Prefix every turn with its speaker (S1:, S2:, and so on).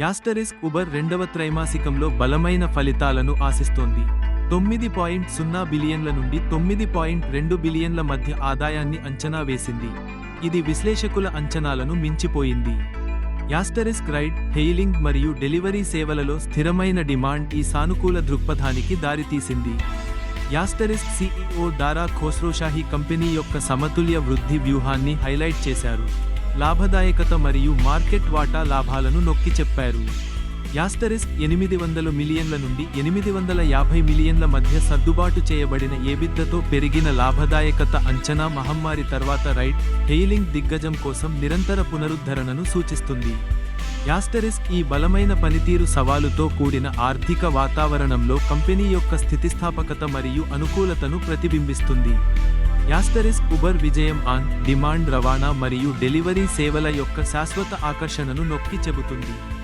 S1: Asterisk Uber రెండవ త్రైమాసికంలో బలమైన ఫలితాలను ఆశిస్తోంది. తొమ్మిది పాయింట్ సున్నా బిలియన్ల నుండి తొమ్మిది పాయింట్ రెండు బిలియన్ల మధ్య ఆదాయాన్ని అంచనా వేసింది. ఇది విశ్లేషకుల అంచనాలను మించిపోయింది. యాస్టరిస్క్ రైడ్ హెయిలింగ్ మరియు డెలివరీ సేవలలో స్థిరమైన డిమాండ్ ఈ సానుకూల దృక్పథానికి దారితీసింది. Asterisk CEO Dara Khosrowshahi company యొక్క సమతుల్య వృద్ధి వ్యూహాన్ని హైలైట్ చేశారు. లాభదాయకత మరియు మార్కెట్ వాటా లాభాలను నొక్కి చెప్పారు. యాస్టరిస్క్ ఎనిమిది వందల మిలియన్ల నుండి ఎనిమిది వందల యాభై మిలియన్ల మధ్య సర్దుబాటు చేయబడిన ఏబిద్దతో పెరిగిన లాభదాయకత అంచనా మహమ్మారి తర్వాత రైట్ హెయిలింగ్ దిగ్గజం కోసం నిరంతర పునరుద్ధరణను సూచిస్తుంది. యాస్టరిస్క్ ఈ బలమైన పనితీరు సవాలుతో కూడిన ఆర్థిక వాతావరణంలో కంపెనీ యొక్క స్థితిస్థాపకత మరియు అనుకూలతను ప్రతిబింబిస్తుంది. యాస్టరిస్క్ ఉబర్ విజయం ఆన్ డిమాండ్ రవాణా మరియు డెలివరీ సేవల యొక్క శాశ్వత ఆకర్షణను నొక్కి చెబుతుంది.